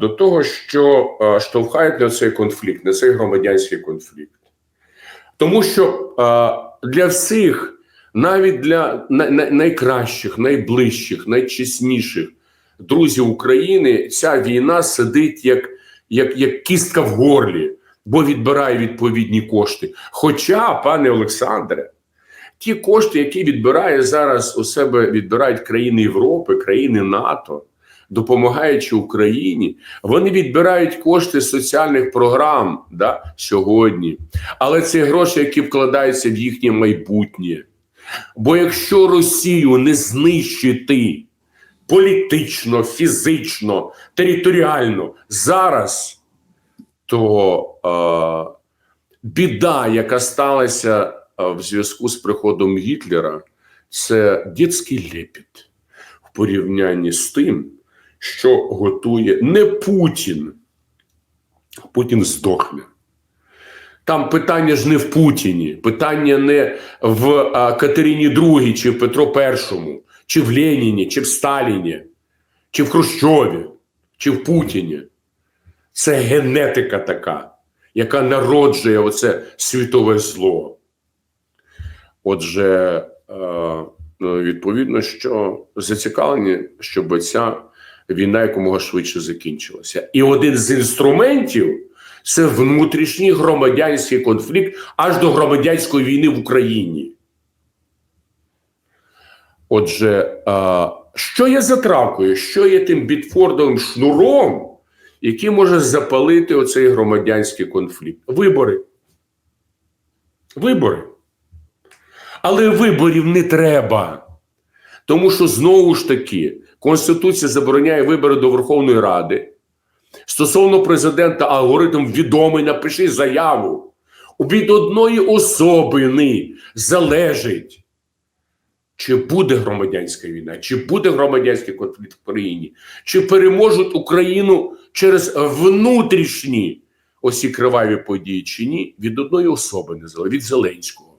до того, що штовхають на цей конфлікт, на цей громадянський конфлікт. Тому що для всіх, навіть для най- най- найкращих, найближчих, найчесніших друзів України, ця війна сидить як, як, як кістка в горлі, бо відбирає відповідні кошти. Хоча, пане Олександре, ті кошти, які відбирає зараз у себе, відбирають країни Європи, країни НАТО, допомагаючи Україні, вони відбирають кошти соціальних програм да, сьогодні. Але це гроші, які вкладаються в їхнє майбутнє. Бо якщо Росію не знищити політично, фізично, територіально зараз, то е, біда, яка сталася е, в зв'язку з приходом Гітлера, це дитський лепіт в порівнянні з тим, що готує не Путін. Путін здохне. Там питання ж не в Путіні, питання не в а, Катерині II, чи в Петро І, чи в Леніні, чи в Сталіні, чи в Хрущові, чи в Путіні. Це генетика така, яка народжує оце світове зло. Отже, е, відповідно, що зацікавлені, щоб ця війна якомога швидше закінчилася. І один з інструментів це внутрішній громадянський конфлікт аж до громадянської війни в Україні. Отже, що є затравкою, що є тим бітфордовим шнуром, який може запалити оцей громадянський конфлікт? Вибори. Вибори. Але виборів не треба. Тому що знову ж таки Конституція забороняє вибори до Верховної Ради. Стосовно президента алгоритм відомий, напиши заяву. Від одної особини залежить, чи буде громадянська війна, чи буде громадянський конфлікт в країні, чи переможуть Україну через внутрішні осі криваві події, чи ні, від одної особи від Зеленського.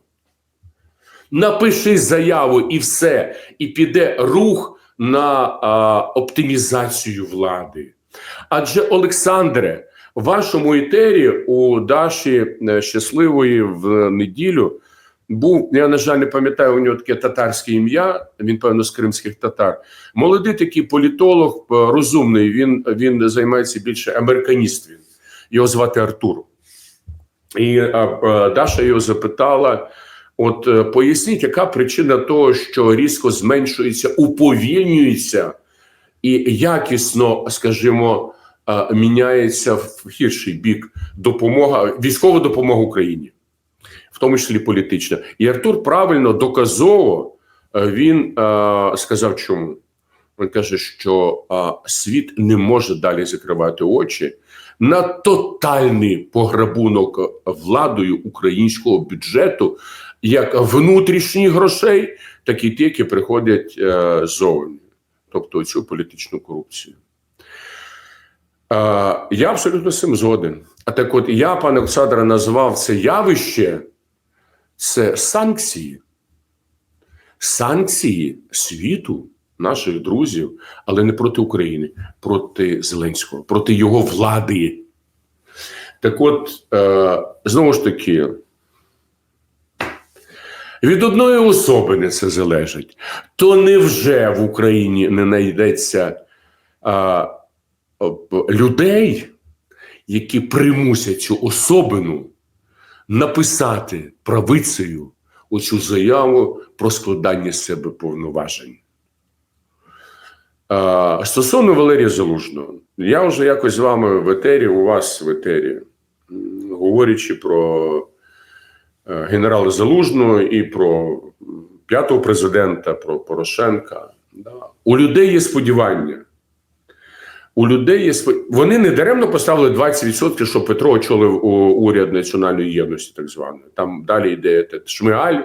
Напиши заяву і все, і піде рух на а, оптимізацію влади. Адже, Олександре, в вашому етері у Даші е, Щасливої в неділю був, я, на жаль, не пам'ятаю у нього таке татарське ім'я, він, певно, з кримських татар. Молодий такий політолог, е, розумний, він, він займається більше американістом. Його звати Артур. І а, а, Даша його запитала. От е, поясніть, яка причина того, що різко зменшується, уповільнюється і якісно, скажімо, е, міняється в гірший бік допомога, військова допомога Україні, в тому числі політична. І Артур правильно доказово е, він сказав, чому він каже, що світ не може далі закривати очі на тотальний пограбунок владою українського бюджету, як внутрішніх грошей, так і ті, які приходять е, ззовні, тобто цю політичну корупцію. Е, я абсолютно з цим згоден. А так, от я, пане Олександре, назвав це явище це санкції. Санкції світу, наших друзів, але не проти України, проти Зеленського, проти його влади. Так от, е, знову ж таки, від одної особи не це залежить, то невже в Україні не знайдеться а, людей, які примусять цю особину написати правицею оцю заяву про складання себе повноважень? А, стосовно Валерія Залужного, я вже якось з вами в етері, у вас в етері, говорячи про генерала Залужного і про п'ятого президента, про Порошенка. Да. У людей є сподівання. У людей є спо- Вони не даремно поставили 20%, що Петро очолив уряд національної єдності, так званої. Там далі йде Шмигаль,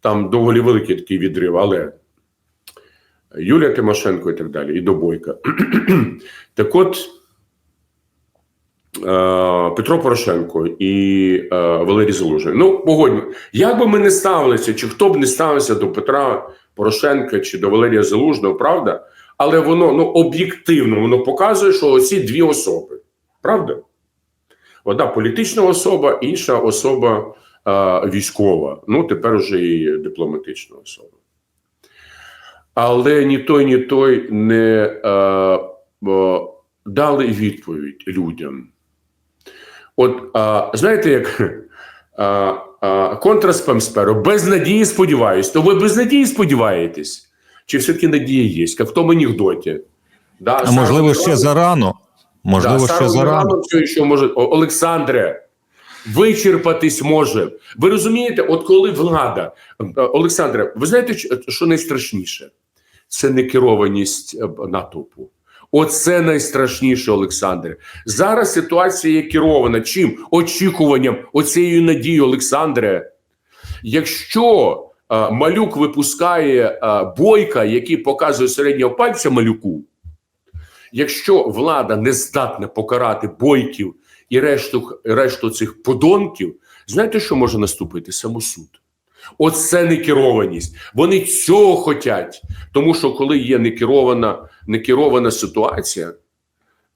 там доволі великий такий відрив, але Юлія Тимошенко і так далі, і до Бойка. так от. Е, Петро Порошенко і е, Валерій Залужний. Ну, погодьмо, як би ми не ставилися, чи хто б не ставився до Петра Порошенка чи до Валерія Залужного, правда? але воно ну, об'єктивно воно показує, що оці дві особи. Правда? Одна політична особа, інша особа а, військова. Ну, тепер вже і дипломатична особа. Але ні той, ні той не а, а, дали відповідь людям. От а, знаєте, як а, а, контраспамсперо, без надії сподіваюсь, то ви без надії сподіваєтесь? Чи все-таки надія є, як в тому анекдоті? Да, А можливо, ще зарано. Можливо, да, ще зарано. Все ще може. Олександре, вичерпатись може. Ви розумієте, от коли влада, Е, Олександре, ви знаєте, що найстрашніше? Це некерованість е, б- натовпу. Оце найстрашніше, Олександре. Зараз ситуація є керована чим? Очікуванням, оцією надією, Олександре. Якщо е, малюк випускає е, бойка, який показує середнього пальця малюку, якщо влада не здатна покарати бойків і решту, решту цих подонків, знаєте, що може наступити? Самосуд. Оце некерованість. Вони цього хотять. Тому що коли є некерована, некерована ситуація,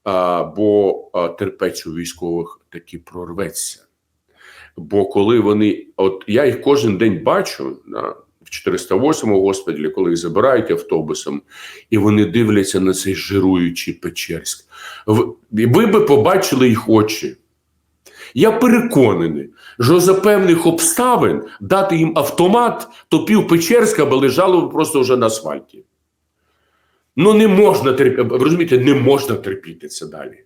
а, бо а, терпець у військових таки прорветься. Бо коли вони, от я їх кожен день бачу на, в 408 госпіталі, коли їх забирають автобусом, і вони дивляться на цей жируючий Печерськ. В- Ви би побачили їх очі. Я переконаний, що за певних обставин дати їм автомат, то пів Печерська би лежало просто вже на асфальті. Ну, не можна терпіти, розумієте, не можна терпіти це далі.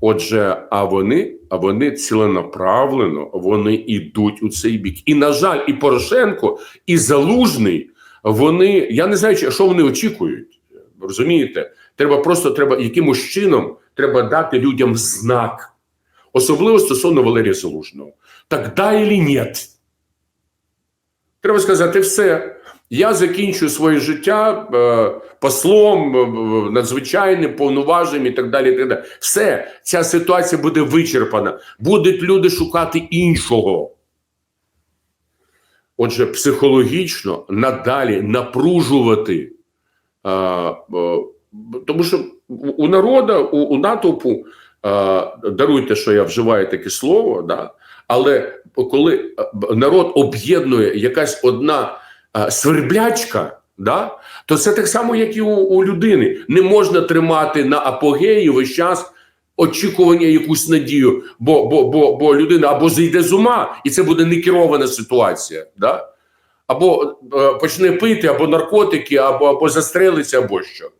Отже, а вони, а вони ціленаправлено вони йдуть у цей бік. І, на жаль, і Порошенко, і Залужний, вони, я не знаю, що вони очікують. Розумієте? Треба просто треба якимось чином треба дати людям знак. Особливо стосовно Валерія Залужного. Так да или ні? Треба сказати все. Я закінчую своє життя е, послом, е, е, надзвичайним, повноваженим і так далі. І так далі. Все, ця ситуація буде вичерпана. Будуть люди шукати іншого. Отже, психологічно надалі напружувати. е, е, тому що у народу, у, у натовпу даруйте, що я вживаю таке слово, да? але коли е, народ об'єднує якась одна е, сверблячка, да? то це так само, як і у, у людини. Не можна тримати на апогеї весь час очікування якусь надію, бо, бо, бо, бо людина або зійде з ума, і це буде некерована ситуація. Да? Або е, почне пити, або наркотики, або, або застрелиться, або що.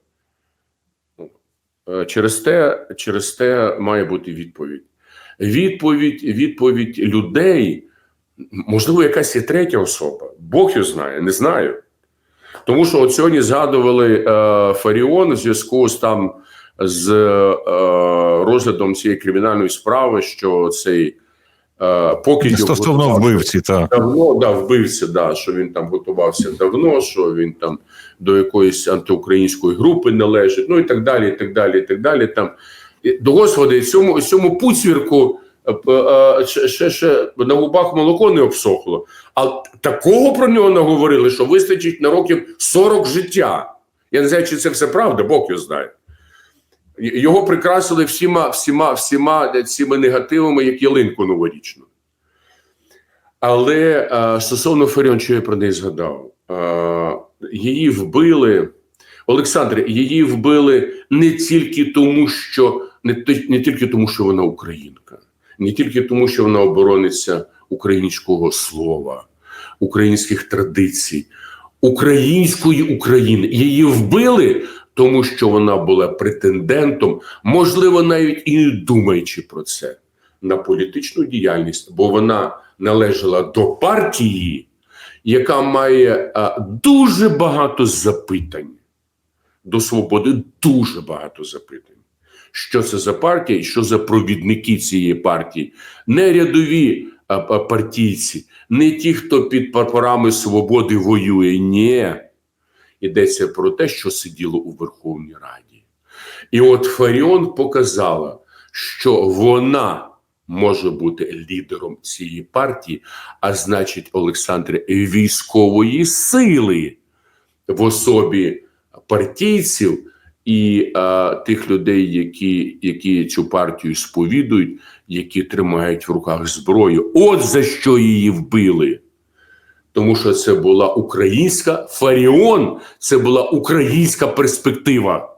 Е, Через те, через те має бути відповідь. Відповідь, відповідь людей, можливо, якась є третя особа. Бог його знає, не знаю. Тому що от сьогодні згадували е, Фаріон в зв'язку з там з е, розглядом цієї кримінальної справи, що цей е, покидьок Стосовно готувався- вбивці, так. давно да, вбився, да, що він там готувався давно, що він там до якоїсь антиукраїнської групи належить, ну і так далі, і так далі, і так далі. Там І, до господи, цьому цьому пуцвірку е, е, ще, ще, ще на губах молоко не обсохло. А такого про нього наговорили, що вистачить на років 40 життя. Я не знаю, чи це все правда, Бог його знає. Його прикрасили всіма, всіма, всіма цими негативами, як ялинку новорічну. Але е, стосовно Фаріон, що я про неї згадав, е, її вбили. Олександре, її вбили не тільки тому, що не, не тільки тому, що вона українка, не тільки тому, що вона оборониться українського слова, українських традицій, української України. Її вбили, тому що вона була претендентом, можливо, навіть і не думаючи про це на політичну діяльність, бо вона належала до партії, яка має а, дуже багато запитань до свободи, дуже багато запитань. Що це за партія і що за провідники цієї партії? Не рядові а, а, партійці, не ті, хто під прапорами свободи воює. Ні. Йдеться про те, що сиділо у Верховній Раді. І от Фаріон показала, що вона може бути лідером цієї партії, а значить, Олександре, військової сили в особі партійців і е, тих людей, які, які цю партію сповідують, які тримають в руках зброю. От за що її вбили. Тому що це була українська Фаріон, це була українська перспектива.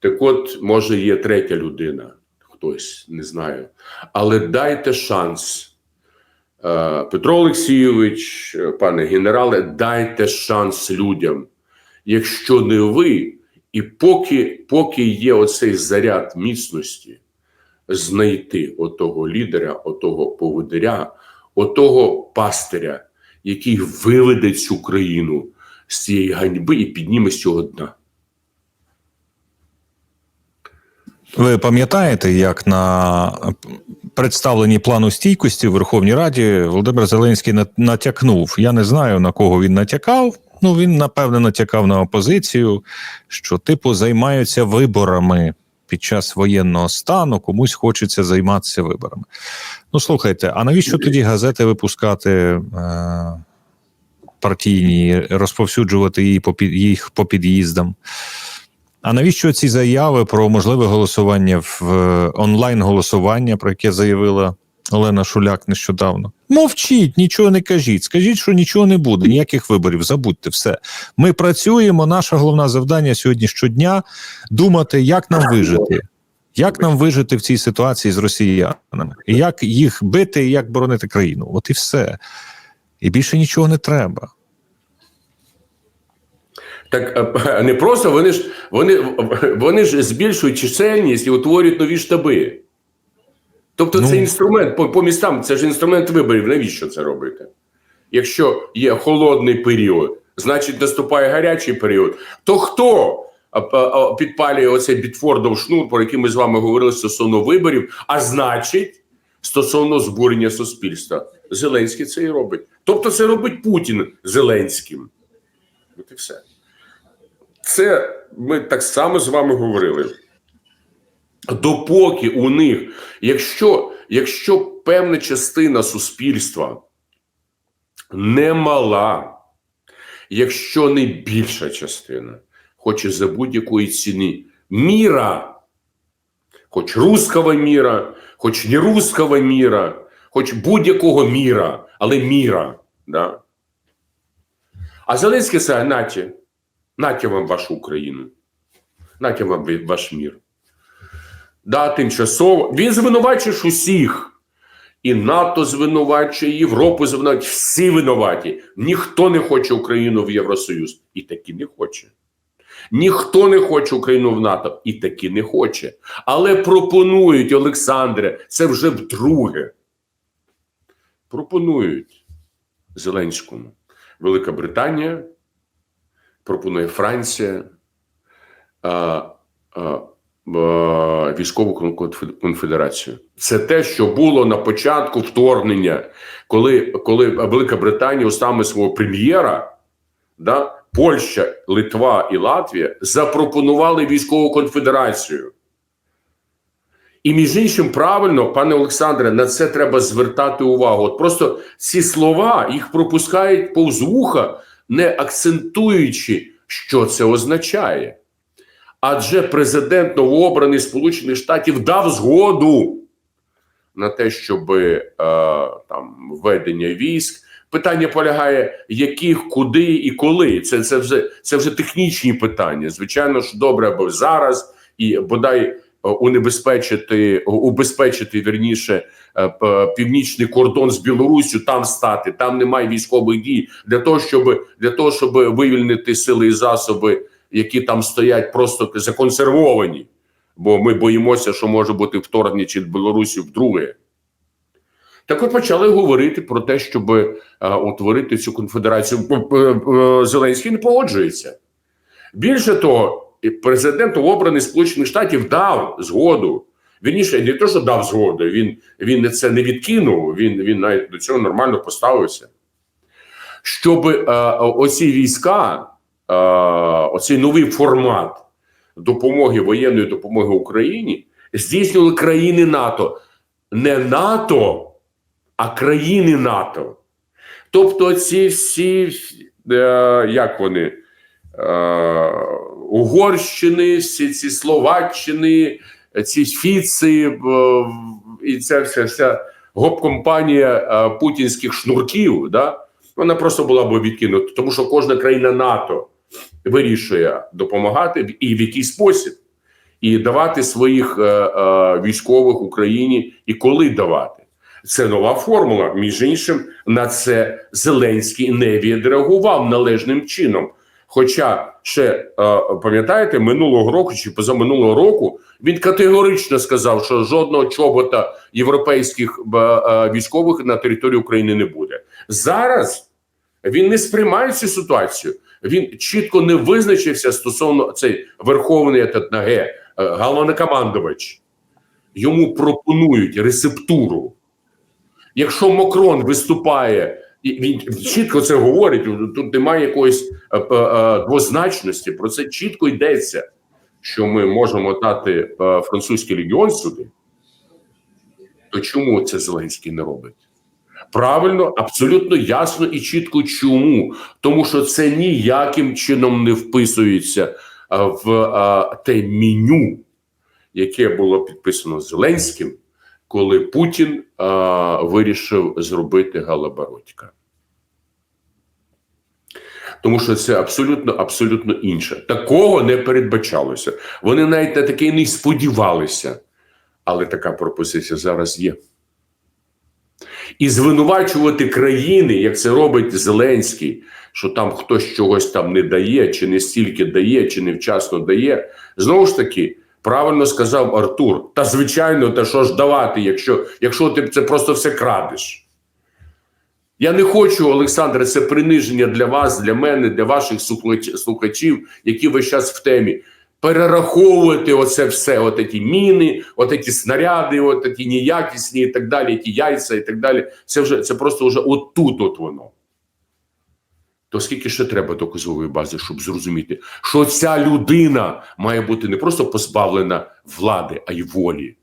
Так от, може, є третя людина, хтось не знаю. Але дайте шанс. Е, Петро Олексійович, е, пане генерале, дайте шанс людям. Якщо не ви, і поки, поки є оцей заряд міцності, знайти отого лідера, отого поводиря, отого пастиря, який виведе цю країну з цієї ганьби і підніме з цього дна. Ви пам'ятаєте, як на представленні плану стійкості в Верховній Раді Володимир Зеленський натякнув? Я не знаю на кого він натякав. Ну він напевне натякав на опозицію, що типу займаються виборами під час воєнного стану. Комусь хочеться займатися виборами. Ну слухайте, а навіщо тоді газети випускати? Е- Партійні розповсюджувати її по їх по під'їздам. А навіщо ці заяви про можливе голосування в е, онлайн голосування, про яке заявила Олена Шуляк нещодавно? Мовчіть, нічого не кажіть. Скажіть, що нічого не буде, ніяких виборів. Забудьте все. Ми працюємо. Наше головне завдання сьогодні щодня думати, як нам вижити. Як нам вижити в цій ситуації з росіянами? І як їх бити, і як боронити країну? От і все. І більше нічого не треба. Так е, не просто вони ж вони, вони ж збільшують чисельність і утворюють нові штаби. Тобто Ну. це інструмент по, по містам, це ж інструмент виборів. Навіщо це робити? Якщо є холодний період, значить наступає гарячий період, то хто підпалює оцей Бітфордов шнур, про який ми з вами говорили стосовно виборів, а значить, стосовно збурення суспільства? Зеленський це і робить. Тобто, це робить Путін Зеленським. От і все. Це ми так само з вами говорили. Допоки у них, якщо, якщо певна частина суспільства немала, якщо не більша частина, хоче за будь-якої ціни міра, хоч руского міра, хоч не руского міра, хоч будь-якого міра, але міра. Да? А Зеленський каже, наті, наті вам вашу Україну, наті вам ваш мір. Да, тимчасово. Він звинувачує усіх. І НАТО звинувачує, і Європу звинувачує. Всі винуваті. Ніхто не хоче Україну в Євросоюз. І таки не хоче. Ніхто не хоче Україну в НАТО. І таки не хоче. Але пропонують, Олександре, це вже вдруге. Пропонують Зеленському. Велика Британія, пропонує Франція. А, а, військову конфедерацію. Це те, що було на початку вторгнення, коли коли Велика Британія устами свого прем'єра, да, Польща, Литва і Латвія запропонували військову конфедерацію. І між іншим, правильно, пане Олександре, на це треба звертати увагу. От просто ці слова їх пропускають повз вуха, не акцентуючи, що це означає. Адже президент новообраний Сполучених Штатів дав згоду на те, щоб е, там введення військ. Питання полягає, яких, куди і коли. Це це вже це вже технічні питання. Звичайно ж, добре, аби зараз і бодай е, унебезпечити, убезпечити вірніше е, північний кордон з Білоруссю, там стати. Там немає військових дій для того, щоб для того, щоб вивільнити сили і засоби які там стоять просто законсервовані, бо ми боїмося, що може бути вторгнення чи Білорусі вдруге. Так от почали говорити про те, щоб а, утворити цю конфедерацію. Зеленський не погоджується. Більше того, президент обраний Сполучених Штатів дав згоду. Вірніше, не те, що дав згоду, він він це не відкинув, він він навіть до цього нормально поставився. Щоб а, оці війська оцей новий формат допомоги воєнної допомоги Україні здійснювали країни НАТО. Не НАТО, а країни НАТО. Тобто, ці всі, е, як вони, е, Угорщини, всі ці Словаччини, ці Фіци е, і ця вся, вся гоп-компанія путінських шнурків, да, вона просто була б відкинута, тому що кожна країна НАТО вирішує допомагати і в який спосіб, і давати своїх е, е, військових Україні, і коли давати. Це нова формула. Між іншим, на це Зеленський не відреагував належним чином. Хоча ще е, пам'ятаєте, минулого року чи позаминулого року він категорично сказав, що жодного чобота європейських е, е, військових на території України не буде. Зараз він не сприймає цю ситуацію. Він чітко не визначився стосовно цей верховний на Г, е, головнокомандувач. Йому пропонують рецептуру. Якщо Макрон виступає, і він чітко це говорить, тут немає якоїсь е, е, двозначності. Про це чітко йдеться, що ми можемо дати французький легіон сюди. То чому це Зеленський не робить? Правильно, абсолютно ясно і чітко чому. Тому що це ніяким чином не вписується е, в е, те меню, яке було підписано Зеленським, коли Путін е, вирішив зробити Галабородька. Тому що це абсолютно абсолютно інше. Такого не передбачалося. Вони навіть на таке не сподівалися. Але така пропозиція зараз є. І звинувачувати країни, як це робить Зеленський, що там хтось чогось там не дає, чи не стільки дає, чи невчасно дає. Знову ж таки, правильно сказав Артур. Та звичайно, та що ж давати, якщо, якщо ти це просто все крадеш. Я не хочу, Олександре, це приниження для вас, для мене, для ваших слухачів, які весь час в темі. Перераховувати оце все, от ці міни, от ці снаряди, от ці неякісні і так далі, ті яйця і так далі. Це вже це просто вже отут от воно. То скільки ще треба доказової бази, щоб зрозуміти, що ця людина має бути не просто позбавлена влади, а й волі.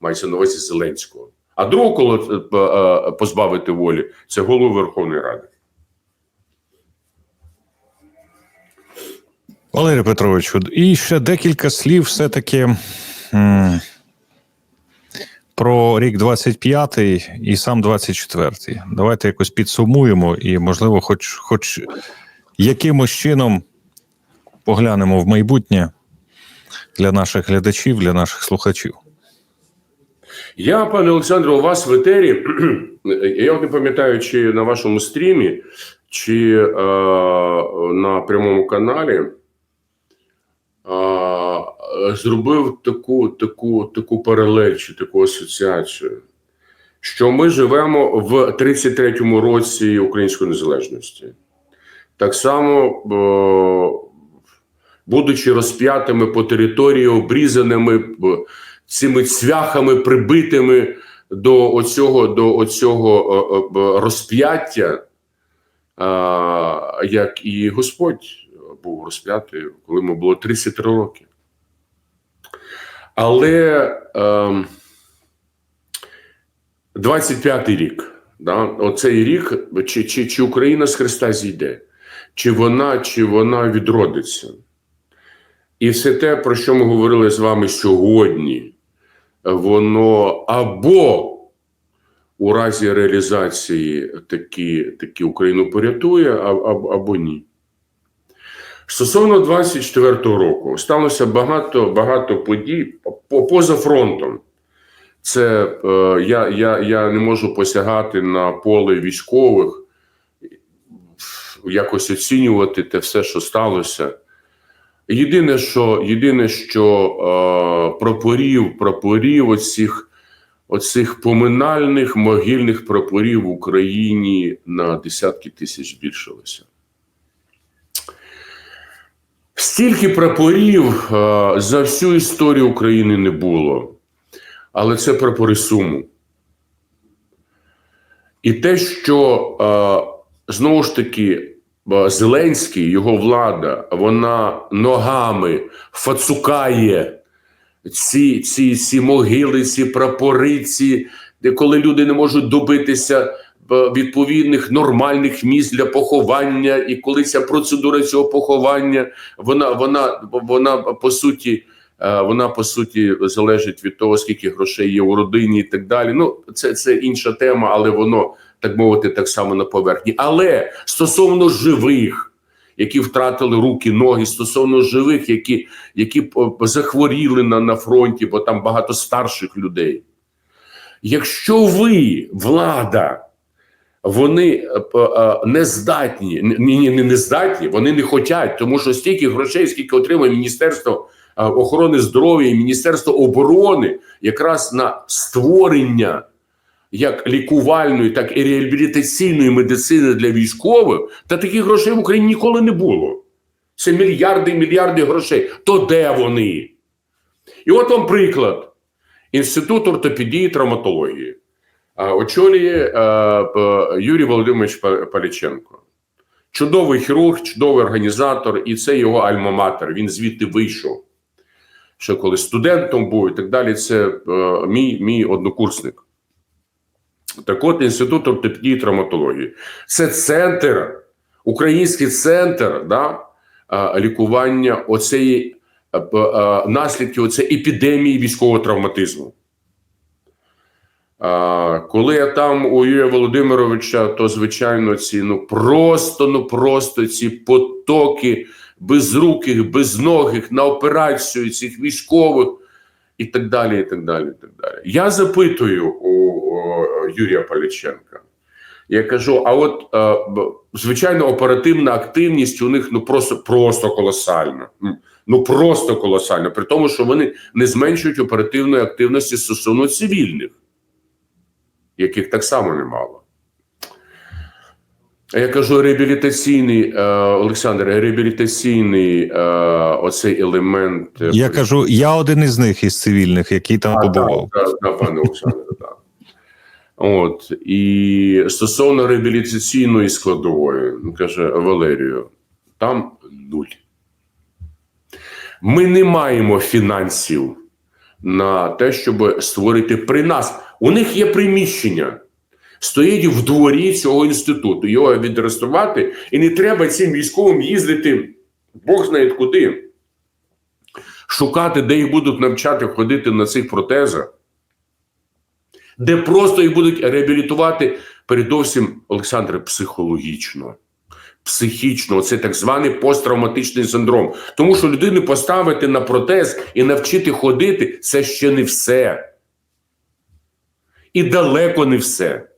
Мається на увазі Зеленського. А другого, е, е, позбавити волі, це голову Верховної Ради. Валерій Петровичу, і ще декілька слів все-таки про рік 25 і сам 24. Давайте якось підсумуємо і, можливо, хоч, хоч якимось чином поглянемо в майбутнє для наших глядачів, для наших слухачів. Я, пане Олександре, у вас в етері, я не пам'ятаю, чи на вашому стрімі, чи е, на прямому каналі зробив таку, таку, таку паралель чи таку асоціацію, що ми живемо в 33-му році української незалежності. Так само, будучи розп'ятими по території, обрізаними. цими цвяхами прибитими до оцього, до оцього е, е, розп'яття, як і Господь був розп'ятий, коли йому було 33 роки. Але е, 25-й рік, да, оцей рік, чи, чи, чи Україна з Христа зійде, чи вона, чи вона відродиться. І все те, про що ми говорили з вами сьогодні, воно або у разі реалізації такі, такі Україну порятує, а- а- або ні. Стосовно 24-го року сталося багато багато подій поза фронтом. Це е, я, я, я не можу посягати на поле військових, якось оцінювати те все, що сталося. Єдине, що єдине, що е, прапорів, прапорів оцих, оцих поминальних могильних прапорів в Україні на десятки тисяч збільшилося. Стільки прапорів е, за всю історію України не було, але це прапори суму. І те, що е, знову ж таки Зеленський, його влада, вона ногами фацукає ці, ці, ці могили, ці прапори, ці, де коли люди не можуть добитися відповідних нормальних місць для поховання, і коли ця процедура цього поховання, вона вона вона по суті. е, Вона по суті залежить від того, скільки грошей є у родині, і так далі. Ну, це, це інша тема, але воно так мовити так само на поверхні. Але стосовно живих, які втратили руки, ноги, стосовно живих, які, які захворіли на, на фронті, бо там багато старших людей. Якщо ви, влада, вони е, е, не здатні, ні, ні, не, не здатні, вони не хочуть, тому що стільки грошей, скільки отримує Міністерство е, охорони здоров'я і Міністерство оборони, якраз на створення як лікувальної, так і реабілітаційної медицини для військових, та таких грошей в Україні ніколи не було. Це мільярди і мільярди грошей. То де вони? І от вам приклад: Інститут ортопедії і травматології. А, Очолює е, Юрій Володимирович Паліченко. Чудовий хірург, чудовий організатор, і це його альма-матер. Він звідти вийшов. Ще коли студентом був і так далі. Це е, мій, мій однокурсник. Так от Інститут ортопедії і травматології. Це центр, український центр да, а, лікування оцеї п- а, наслідків оцеї епідемії військового травматизму. Коли я там у Юрія Володимировича, то звичайно ці ну просто, ну просто ці потоки безруких, безногих на операцію цих військових і так далі. і так далі, і так далі. Я запитую у, у Юрія Паліченка. Я кажу: а от е, звичайно, оперативна активність у них ну просто просто колосальна. Ну просто колосальна. При тому, що вони не зменшують оперативної активності стосовно цивільних, яких так само немало. Я кажу, реабілітаційний е, Олександр, реабілітаційний е, оцей елемент. е, Я кажу, я один із них із цивільних, який там а, побував. Так, так, так, пане Олександре, так. От і стосовно реабілітаційної складової, він каже Валерію, там нуль. Ми не маємо фінансів на те, щоб створити при нас. У них є приміщення, стоїть в дворі цього інституту. Його відреставрувати, і не треба цим військовим їздити, Бог знає куди. Шукати, де їх будуть навчати ходити на цих протезах, де просто їх будуть реабілітувати, передовсім, Олександре, психологічно. Психічно, це так званий посттравматичний синдром. Тому що людину поставити на протез і навчити ходити це ще не все. І далеко не все.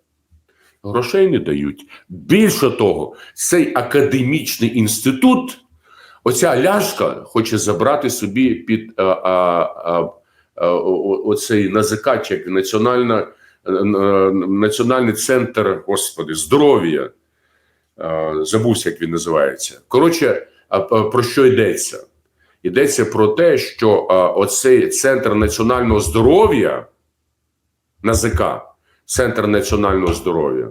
Грошей не дають. Більше того, цей академічний інститут, оця ляшка хоче забрати собі під а, а, а, оцей НАЗК, як національна, е, е, національний центр господи, здоров'я. Е, Забувся, як він називається. Коротше, про що йдеться? Йдеться про те, що оцей центр національного здоров'я НАЗК, Центр національного здоров'я.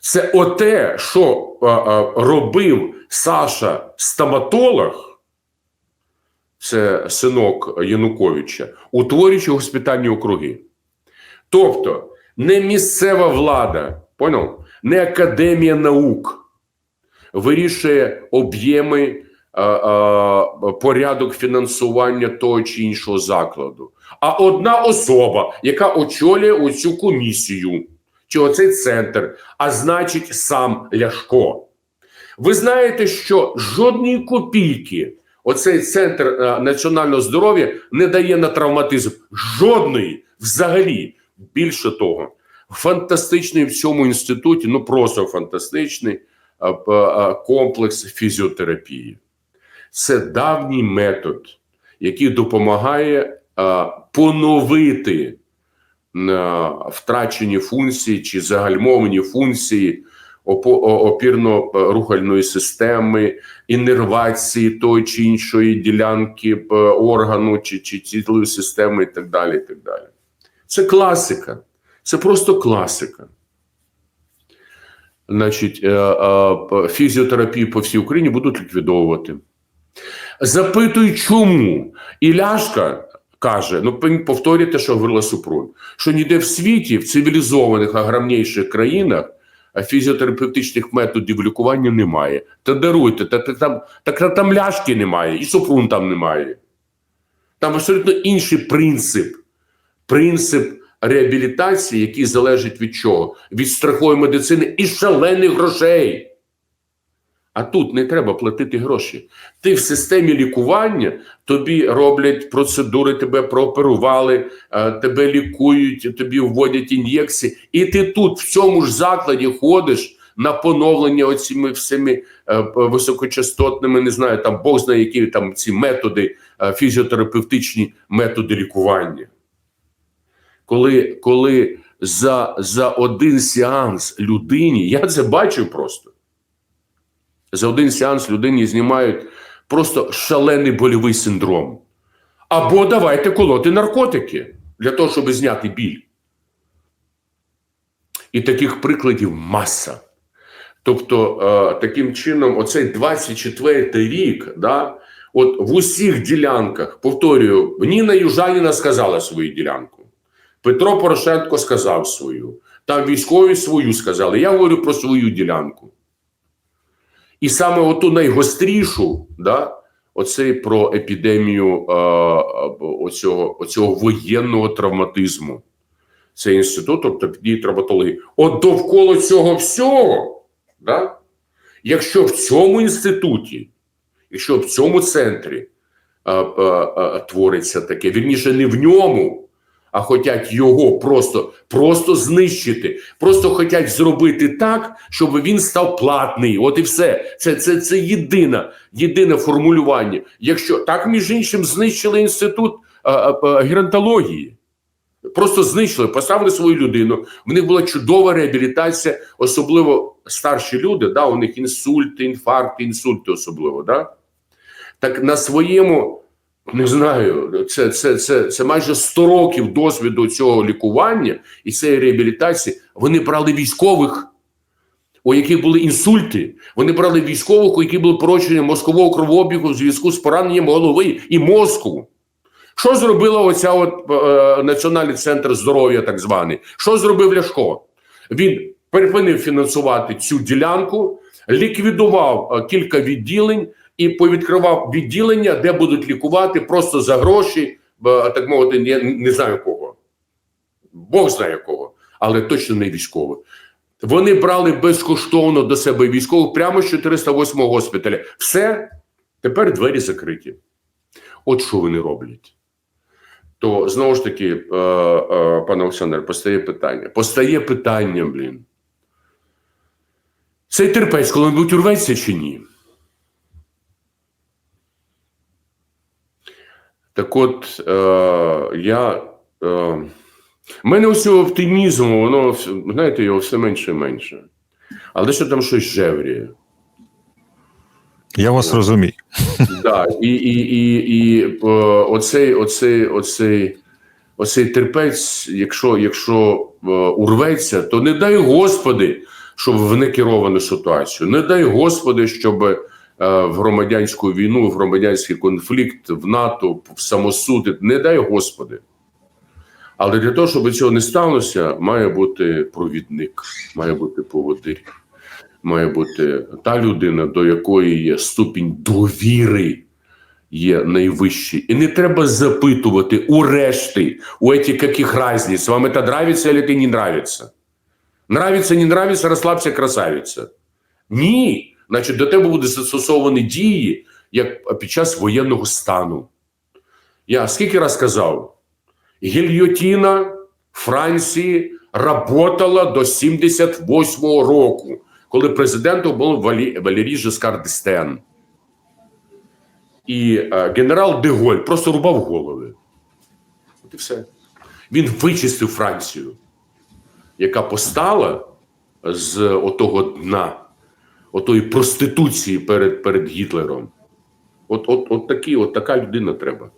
Це оте, що робив Саша стоматолог, це синок Януковича, утворюючи госпітальні округи. Тобто, не місцева влада, поняв? Не академія наук вирішує об'єми, порядок фінансування того чи іншого закладу, а одна особа, яка очолює оцю комісію чи оцей центр, а значить, сам Ляшко. Ви знаєте, що жодної копійки оцей центр е, національного здоров'я не дає на травматизм. Жодної взагалі. Більше того, фантастичний в цьому інституті, ну просто фантастичний комплекс фізіотерапії. Це давній метод, який допомагає поновити втрачені функції чи загальмовані функції опірно-рухальної системи, іннервації тої чи іншої ділянки е, органу чи, чи цілої системи, і так далі. І так далі. Це класика. Це просто класика. Значить, е, е, фізіотерапію по всій Україні будуть ліквідовувати. Запитують, чому? І Ляшка каже: ну повторюйте, що говорила Супрун, що ніде в світі, в цивілізованих агромніших країнах фізіотерапевтичних методів лікування немає. Та даруйте, та, та, там, так там ляшки немає, і Супрун там немає. Там абсолютно інший принцип. Принцип реабілітації, який залежить від чого? Від страхової медицини і шалених грошей. А тут не треба платити гроші. Ти в системі лікування, тобі роблять процедури, тебе прооперували, е, тебе лікують, тобі вводять ін'єкції, і ти тут в цьому ж закладі ходиш на поновлення оціми всіми е, високочастотними, не знаю, там Бог знає, які там ці методи, е, фізіотерапевтичні методи лікування. Коли, коли за, за один сеанс людині, я це бачив просто. За один сеанс людині знімають просто шалений больовий синдром. Або давайте колоти наркотики для того, щоб зняти біль. І таких прикладів маса. Тобто, е, таким чином, оцей 24-й рік, да, от в усіх ділянках, повторюю, Ніна Южаніна сказала свою ділянку. Петро Порошенко сказав свою. Там військові свою сказали. Я говорю про свою ділянку. І саме оту найгострішу, да, оцей про епідемію е, оцього, оцього воєнного травматизму. Це інститут ортопедії травматології. От довкола цього всього, да, якщо в цьому інституті, якщо в цьому центрі е, е, е, твориться таке, вірніше, не в ньому, а хочуть його просто, просто знищити, просто хочуть зробити так, щоб він став платний. От і все. Це, це, це єдине, єдине формулювання. Якщо так, між іншим, знищили інститут а, а, геронтології. Просто знищили, поставили свою людину. В них була чудова реабілітація, особливо старші люди. Да, у них інсульти, інфаркти, інсульти, особливо. Да? Так на своєму. Не знаю, це, це, це, це майже 100 років досвіду цього лікування і цієї реабілітації. Вони брали військових, у яких були інсульти. Вони брали військових, у яких були порочення мозкового кровообігу в зв'язку з пораненням голови і мозку. Що зробила оця от е, Національний центр здоров'я, так званий? Що зробив Ляшко? Він припинив фінансувати цю ділянку, ліквідував е, кілька відділень і повідкривав відділення, де будуть лікувати просто за гроші, так мовити, я не знаю кого. Бог знає кого, але точно не військових. Вони брали безкоштовно до себе військових прямо з 408 госпіталя. Все, тепер двері закриті. От що вони роблять. То знову ж таки, е, е, пане Олександр, постає питання. Постає питання, блін. Цей терпець коли-небудь урветься чи ні? Так от, е, я. Е, в мене ось цього оптимізму, воно, знаєте, його все менше і менше. Але що там щось жевріє. Я вас розумію. Да, і, і, і, і е, оцей, оцей, оцей, оцей терпець, якщо, якщо е, урветься, то не дай Господи, щоб в некеровану ситуацію. Не дай Господи, щоб в громадянську війну, в громадянський конфлікт, в НАТО, в самосуди. Не дай Господи. Але для того, щоб цього не сталося, має бути провідник, має бути поводир має бути та людина, до якої є ступінь довіри є найвищий. І не треба запитувати у решти, у этих каких разниц, вам это нравится или это не нравится. Нравится, не нравится, розслабся, красавиця. Ні. Значить, до тебе будуть застосовані дії, як під час воєнного стану. Я скільки раз казав, гільйотіна Франції работала до 78-го року, коли президентом був Валі... Валерій Жескар Дестен. І е, генерал Деголь просто рубав голови. От і все. Він вичистив Францію, яка постала з отого дна, отої проституції перед, перед Гітлером. От, от, от, такі, от така людина треба.